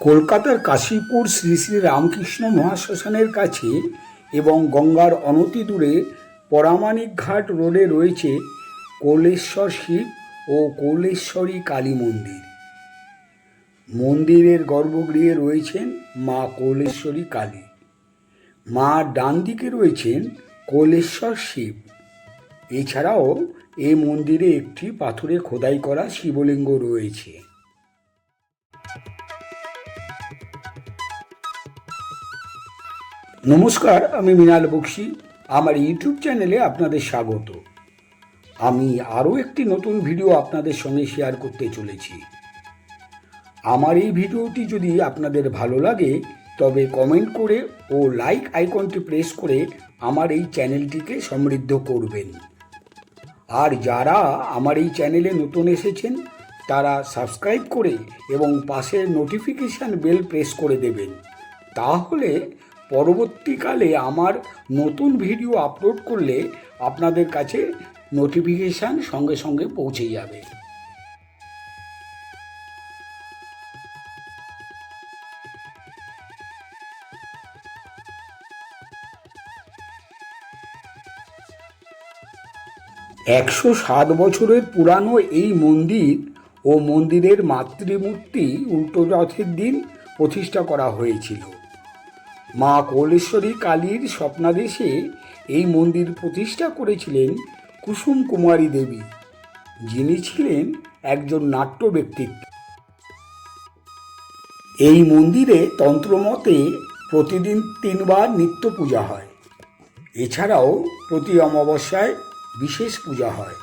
কলকাতার কাশীপুর শ্রী শ্রী রামকৃষ্ণ মহাশ্মশানের কাছে এবং গঙ্গার অনতি দূরে পরামানিক ঘাট রোডে রয়েছে কৌলেশ্বর শিব ও কৌলেশ্বরী কালী মন্দির। মন্দিরের গর্ভগৃহে রয়েছেন মা কৌলেশ্বরী কালী। মা ডান দিকে রয়েছেন কৌলেশ্বর শিব। এছাড়াও এই মন্দিরে একটি পাথরে খোদাই করা শিবলিঙ্গ রয়েছে। নমস্কার, আমি মিনাল বক্সি। আমার ইউটিউব চ্যানেলে আপনাদের স্বাগত। আমি আরও একটি নতুন ভিডিও আপনাদের সঙ্গে শেয়ার করতে চলেছি। আমার এই ভিডিওটি যদি আপনাদের ভালো লাগে, তবে কমেন্ট করে ও লাইক আইকনটি প্রেস করে আমার এই চ্যানেলটিকে সমৃদ্ধ করবেন। আর যারা আমার এই চ্যানেলে নতুন এসেছেন, তারা সাবস্ক্রাইব করে এবং পাশের নোটিফিকেশান বেল প্রেস করে দেবেন। তাহলে পরবর্তীকালে আমার নতুন ভিডিও আপলোড করলে আপনাদের কাছে নোটিফিকেশান সঙ্গে সঙ্গে পৌঁছে যাবে। একশো সাত বছরের পুরানো এই মন্দির ও মন্দিরের মাতৃমূর্তি উল্টো রথের দিন প্রতিষ্ঠা করা হয়েছিল। মা কৌলেশ্বরী কালীর স্বপ্নাদেশে এই মন্দির প্রতিষ্ঠা করেছিলেন কুসুম কুমারী দেবী, যিনি ছিলেন একজন নাট্য ব্যক্তিত্ব। এই মন্দিরে তন্ত্রমতে প্রতিদিন তিনবার নিত্য পূজা হয়। এছাড়াও প্রতি অমাবস্যায় বিশেষ পূজা হয়।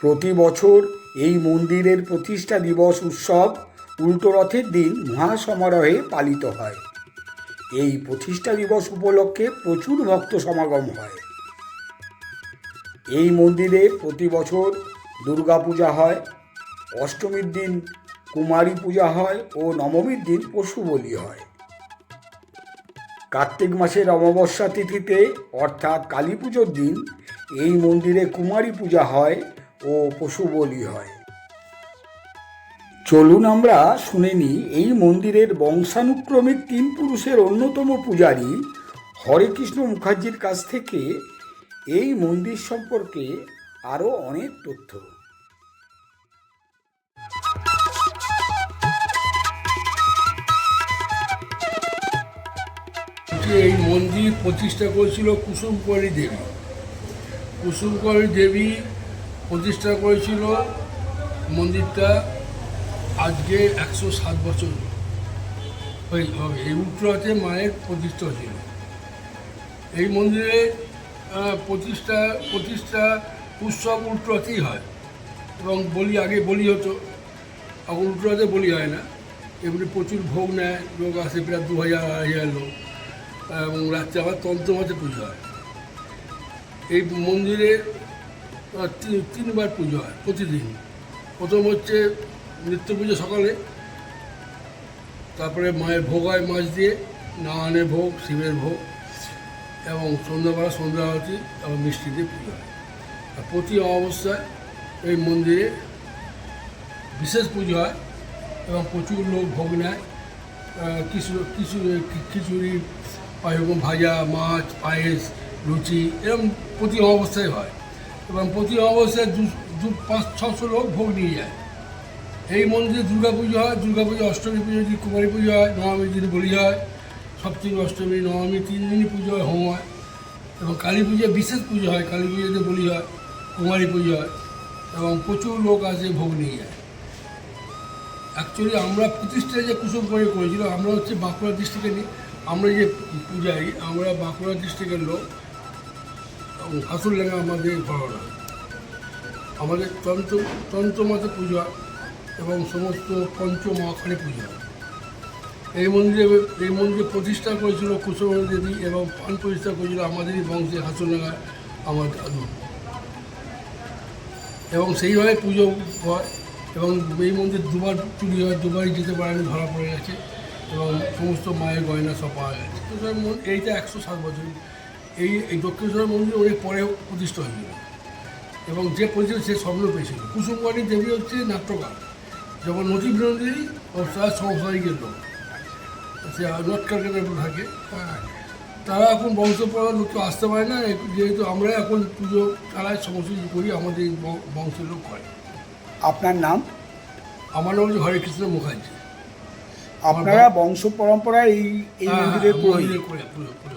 প্রতি বছর এই মন্দিরের প্রতিষ্ঠা দিবস উৎসব উল্টো রথের দিন মহাসমারোহে পালিত হয়। এই প্রতিষ্ঠা দিবস উপলক্ষে প্রচুর ভক্ত সমাগম হয়। এই মন্দিরে প্রতি বছর দুর্গা পূজা হয়, অষ্টমীর দিন কুমারী পূজা হয় ও নবমীর দিন পশু বলি হয়। কার্তিক মাসের অমাবস্যা তিথিতে, অর্থাৎ কালী পুজোর দিন, এই মন্দিরে কুমারী পূজা হয় ও পশু বলি হয়। চলুন আমরা শুনে এই মন্দিরের বংশানুক্রমিক তিন পুরুষের অন্যতম পূজারী হরেকৃষ্ণ মুখার্জির কাছ থেকে এই মন্দির সম্পর্কে আরও অনেক তথ্য। এই মন্দির প্রতিষ্ঠা করেছিল কুসুমকরী দেবী। কুসুমকরী দেবী প্রতিষ্ঠা করেছিল মন্দিরটা আজকে একশো সাত বছর হয়ে হবে এই উত্তরাতে মায়ের প্রতিষ্ঠা ছিল এই মন্দিরে প্রতিষ্ঠা প্রতিষ্ঠা উৎসব উল্টোতেই হয়। এবং বলি, আগে বলি হতো। এখন উল্টোতে বলি হয় না। এমনি প্রচুর ভোগ নেয়, লোক আসে প্রায় দু হাজার, আড়াই হাজার লোক। এবং রাত্রে আবার তন্ত্রমতে পুজো হয়। এই মন্দিরে তিনবার পুজো হয় প্রতিদিন। প্রথম হচ্ছে নিত্য পুজো সকালে। তারপরে মায়ের ভোগ হয় মাছ দিয়ে নারায়ণের ভোগ, শিবের ভোগ এবং সন্ধ্যাবেলা সন্ধ্যা আরতি এবং মিষ্টি দিয়ে পুজো আর প্রতি অমাবস্যায় এই মন্দিরে বিশেষ পুজো হয় এবং প্রচুর লোক ভোগ নেয়। কিছু কিছু খিচুড়ি এরকম ভাজা, মাছ, পায়েস, লুচি এরকম প্রতি অমাবস্যায় হয় এবং প্রতি অবস্থায় দু, পাঁচ, ছশো লোক ভোগ নিয়ে যায়। এই মন্দিরে দুর্গা পুজো হয়, দুর্গা পুজো, অষ্টমী পুজো দিন কুমারী পুজো হয় নবমী দিন বলি হয়, সপ্তমী, অষ্টমী, নবমী, তিন দিনই পুজো হয়, হোম হয়। এবং কালী পুজো বিশেষ পুজো হয়, কালী পুজোতে বলি হয়, কুমারী পুজো হয়, এবং প্রচুর লোক আসে, ভোগ নিয়ে যায়। অ্যাকচুয়ালি আমরা প্রতিষ্ঠায় যে কুসুম করে করেছিল, আমরা হচ্ছে বাঁকুড়া ডিস্ট্রিক্টে আমরা যে পূজাই আমরা বাঁকুড়া ডিস্ট্রিক্টের লোক। এবং হাসুরলেঙ্গা আমাদের ঘটনা আমাদের তন্ত্র তন্ত্রমতে পূজা এবং সমস্ত পঞ্চমহাখালী পূজা। এই মন্দিরে এই মন্দিরে প্রতিষ্ঠা করেছিল কুসুমা দেবী এবং পান প্রতিষ্ঠা করেছিল আমাদেরই বংশে হাসুরলেঙ্গা আমার দাদু। এবং সেইভাবে পুজো হয় এবং এই মন্দির দুবার চুরি হয়, দুবারই যেতে পারেনি, ধরা পড়ে গেছে এবং সমস্ত মায়ের গয়না সব পাওয়া গেছে। এইটা একশো সাত বছর। এই এই দক্ষিণেশ্বর মন্দির অনেক পরে প্রতিষ্ঠা হয়েছিল। এবং যে প্রতিষ্ঠা সে স্বপ্ন পেয়েছিল। কুসুমবাণী দেবী হচ্ছে নাট্যকার। যখন নদী বিরোধী ও তার সংসারিকের লোক সে ক্যালকাটায় থাকে। তারা এখন বংশ পড়ার লোক তো আসতে পারে না যেহেতু আমরা এখন পুজো চালাই সমস্ত কিছু করি আমাদের বংশের লোক করে আপনার নাম? আমার নাম হচ্ছে হরে কৃষ্ণ মুখার্জি। আপনারা বংশ পরম্পরায় এই এই হ্যাঁ, মন্দিরে হ্যাঁ।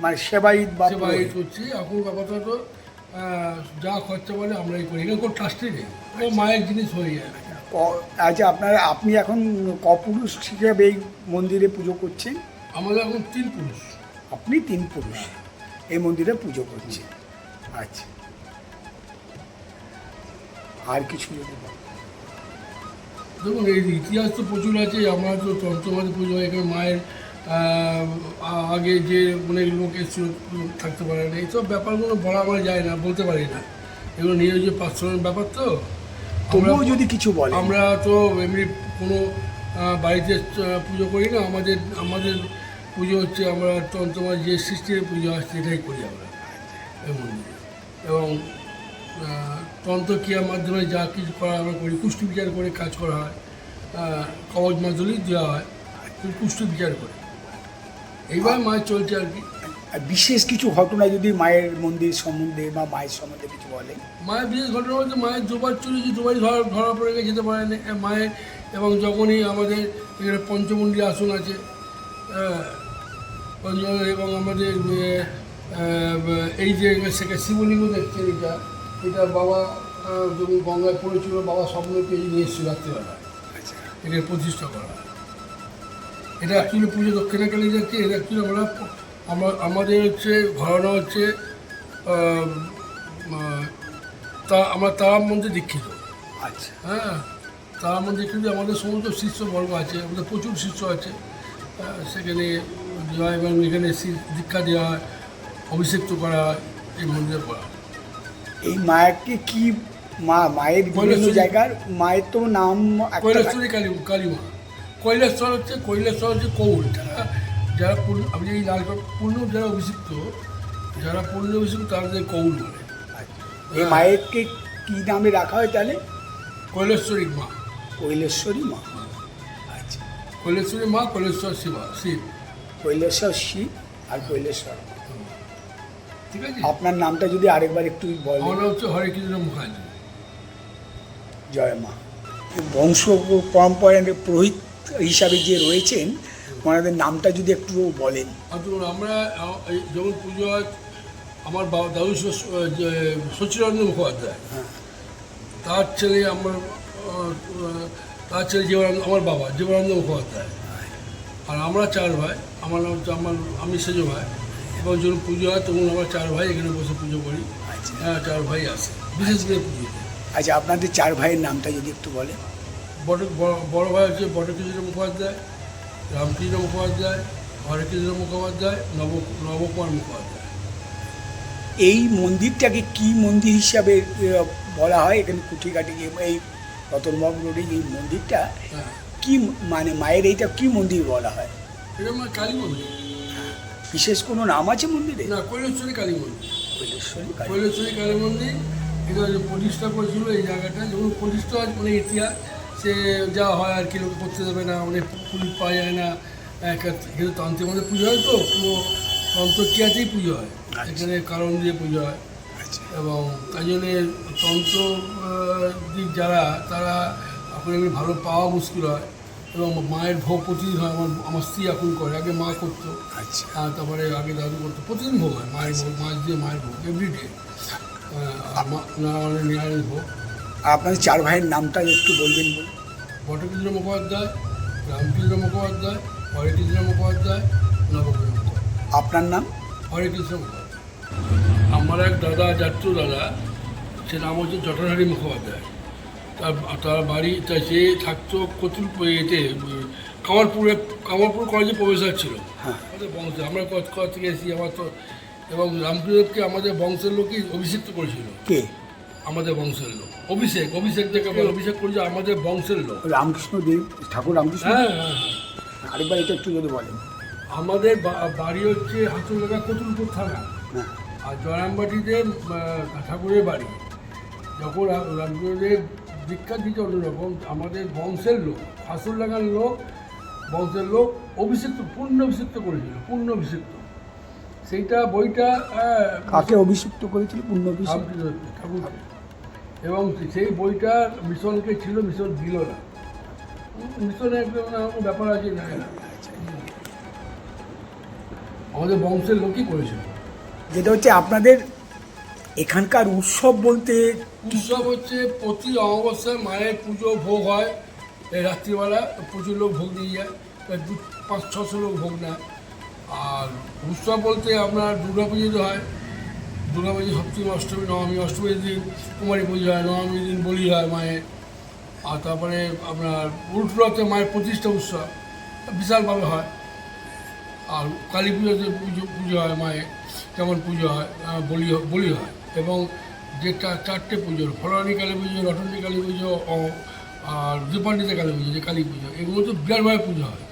মানে সেবায়িত বা সেবা এই করছি। এখন আপাতত তো যা খরচা বলে আমরাই করি। এখানে কোনো ট্রাস্টি নেই। মায়ের জিনিস হয়ে যায় আচ্ছা আপনারা আপনি এখন কপুরুষ হিসেবে এই মন্দিরে পুজো করছেন? আমাদের এখন তিন পুরুষ। আপনি তিন পুরুষ এই মন্দিরে পুজো করছেন। আচ্ছা। আর কিছু দেখুন এই ইতিহাস তো প্রচুর আছে আমরা তো তন্ত্রমাদি পুজো এখানে মায়ের আগে যে অনেক লোক এসেছিল থাকতে পারে না। এইসব ব্যাপারগুলো বলা আমার যায় না বলতে পারি না। এগুলো নিয়ে যে পার্সোনাল ব্যাপার তো। তবুও যদি কিছু বলেন আমরা তো এমনি কোনো বাড়িতে পুজো করি না। আমাদের আমাদের পুজো হচ্ছে আমরা তন্ত্রমার যে সৃষ্টির পুজো হয় সেটাই করি আমরা। এই মন্দিরে। এবং তন্ত্রক্রিয়ার মাধ্যমে যা কিছু করা আমরা করি। কুষ্টি বিচার করে কাজ করা হয়। কবচ মাদুলি দেওয়া হয়। কুষ্টি বিচার করে। এইবার মায়ের চলছে আর কি। বিশেষ কিছু ঘটনা যদি মায়ের মন্দির সম্বন্ধে বা মায়ের সম্বন্ধে কিছু বলেন মায়ের বিশেষ ঘটনা বলতে মায়ের দুবার চলেছে দুবারই ধরা ধরা পড়ে গেছে যেতে পারে না মায়ের এবং যখনই আমাদের এখানে পঞ্চমন্ডি আসন আছে এবং আমাদের এই যে সেটা শিবলিঙ্গ দেখছে এটা এটা বাবা যখন গঙ্গায় পড়েছিল বাবা স্বপ্ন পেয়ে নিয়ে এসেছিল রাত্রিবেলা। আচ্ছা। এখানে প্রতিষ্ঠা করা। এটা অ্যাকচুয়ালি পুজো দক্ষিণাকালী যাচ্ছে এটা অ্যাকচুয়ালি আমরা আমাদের হচ্ছে ঘরানা হচ্ছে তা আমার তারা মন্দির দীক্ষিত। আচ্ছা। হ্যাঁ তারা মন্দির কিন্তু আমাদের সমস্ত শিষ্যবর্গ আছে আমাদের প্রচুর শিষ্য আছে। সেখানে দেওয়া এবং এখানে দীক্ষা দেওয়া হয় অভিষিক্ত করা হয় এই মন্দিরে করা হয়। এই মায়াকে কি মা মায়ের বিভিন্ন জায়গার? মায়ের তো নাম একটা কালী কালী কালীমা কৈলাসর হচ্ছে কৈলাসর হচ্ছে কৌল। যারা যারা পূর্ণ আপনি এই লাল পূর্ণ যারা অভিষিক্ত যারা পূর্ণ অভিষিক্ত তাদের কৌল বলে। এই মায়েরকে কি নামে রাখা হয় তাহলে? কৈলেশ্বরী মা। কৈলেশ্বরী মা। আচ্ছা। কৈলেশ্বরী মা কৈলেশ্বর শিবা শিব। কৈলেশ্বর শিব আর কৈলেশ্বর ঠিক আছে? আপনার নামটা যদি আরেকবার একটু বলেন। আমার হচ্ছে হরে কৃষ্ণ মুখার্জি। জয় মা। বংশ পরম্পরার পুরোহিত হিসাবে যে রয়েছেন ওনাদের নামটা যদি একটু বলেন। আমরা যেমন পুজো হয় আমার বাবা দাদু যে মুখোপাধ্যায় হ্যাঁ। তার ছেলে আমার তার ছেলে জীবনানন্দ আমার বাবা জীবনানন্দ মুখোপাধ্যায়। আর আমরা চার ভাই আমার নাম হচ্ছে আমার আমি সেজ ভাই। এবং যখন পুজো হয় তখন আমরা চার ভাই এখানে বসে পুজো করি। আচ্ছা। হ্যাঁ চার ভাই আসে বিশেষ করে পুজোতে। আচ্ছা আপনাদের চার ভাইয়ের নামটা যদি একটু বলেন। বড় বড়- বড় ভাই হচ্ছে বটকৃষ্ণ মুখোপাধ্যায় রামকৃষ্ণ মুখোপাধ্যায় হরেকৃষ্ণ মুখোপাধ্যায় নব নবকুমার মুখোপাধ্যায় এই মন্দিরটাকে কি মন্দির হিসাবে বলা হয়? এখানে কুঠিকাটি এই রতনবাগ রোডে এই মন্দিরটা হ্যাঁ। কি মানে মায়ের এইটা কি মন্দির বলা হয়? এটা আমার কালী মন্দির। বিশেষ কোনো নাম আছে মন্দিরে? না কৈলেশ্বরী কালী মন্দির। কৈলেশ্বরী কালী। কৈলেশ্বরী কালী মন্দির এটা প্রতিষ্ঠা করেছিল এই জায়গাটা। যখন প্রতিষ্ঠা অনেক ইতিহাস সে যা হয় আর কি লোকে করতে দেবে না অনেক পুলিশ পাওয়া যায় না কিন্তু তন্ত্রের মধ্যে পুজো হয় তো পুরো তন্ত্রক্রিয়াতেই পুজো হয় আচ্ছা। এখানে কারণ দিয়ে পুজো হয়। আচ্ছা। এবং তাই জন্যে তন্ত্র আহ, দিক যারা তারা এখন এমনি ভালো পাওয়া মুশকিল হয়। এবং মায়ের ভোগ প্রতিদিন হয় আমার আমার স্ত্রী এখন করে আগে মা করতো। আচ্ছা। তারপরে আগে দাদু করতো প্রতিদিন ভোগ হয় মায়ের ভোগ মাছ দিয়ে মায়ের ভোগ এভরিডে নারায়ণের নিরামিষ ভোগ। আর আপনাদের চার ভাইয়ের নামটা একটু বলবেন বলুন। বটকৃষ্ণ মুখোপাধ্যায় রামকৃষ্ণ মুখোপাধ্যায় হরেকৃষ্ণ মুখোপাধ্যায় নবকৃষ্ণ আপনার নাম? হরেকৃষ্ণ মুখোপাধ্যায়। আমার এক দাদা যাত্র দাদা সে নাম হচ্ছে জটাধারী মুখোপাধ্যায়। তার তার বাড়ি তা সে থাকতো কতুল এতে কামারপুরে কামারপুর কলেজে প্রফেসর ছিল। হ্যাঁ। আমাদের বংশে আমরা কত কত থেকে এসেছি আমার তো এবং রামকৃষ্ণকে আমাদের বংশের লোকই অভিষিক্ত করেছিল। কে? আমাদের বংশের লোক। অভিষেক অভিষেক থেকে বলে, অভিষেক করেছে আমাদের বংশের লোক। রামকৃষ্ণ দেব ঠাকুর রামকৃষ্ণ? হ্যাঁ হ্যাঁ হ্যাঁ। আরেকবার এটা একটু যদি বলেন। আমাদের বাড়ি হচ্ছে হাতুরগা কতুলপুর থানা। হ্যাঁ। আর জয়রামবাটিতে আহ, ঠাকুরের বাড়ি। যখন রামকৃষ্ণদেব দীক্ষার দিতে অন্যরকম আমাদের বংশের লোক ফাঁসুর লাগান লোক বংশের লোক অভিষিক্ত পূর্ণ অভিষিক্ত করেছিল পূর্ণ অভিষিক্ত। সেইটা বইটা কাকে অভিষিক্ত করেছিল? পূর্ণ অভিষিক্ত। ঠাকুরকে। এবং সেই বইটা মিশনকে ছিল মিশন দিল না। উম, মিশনে একটা ব্যাপার আছে জানি না। আমাদের বংশের লোকই করেছিল যেটা হচ্ছে আপনাদের এখানকার উৎসব বলতে উৎসব হচ্ছে প্রতি অমাবস্যায় মায়ের পুজো ভোগ হয়। এই রাত্রিবেলা প্রচুর লোক ভোগ দিয়ে যায়। দু পাঁচ ছশো লোক ভোগ নেয়। আর উৎসব বলতে আপনার দুর্গা পুজোতে হয়। দুর্গা পুজো সপ্তমী অষ্টমী, নবমী, অষ্টমীর দিন কুমারী পুজো হয়, নবমীর দিন বলি হয় মায়ের। আর তারপরে আপনার উল্টোতে মায়ের প্রতিষ্ঠা উৎসব বিশালভাবে হয়। আর কালী পুজোতে পুজো পুজো হয় মায়ের, যেমন পুজো হয় বলি বলি হয়। এবং যে চারটে পুজো ফলানি কালী পুজো রটনী কালী পুজো আর দীপান্বিতা কালী পুজো, যে কালী পুজো এগুলো তো বিরাটভাবে পুজো হয়।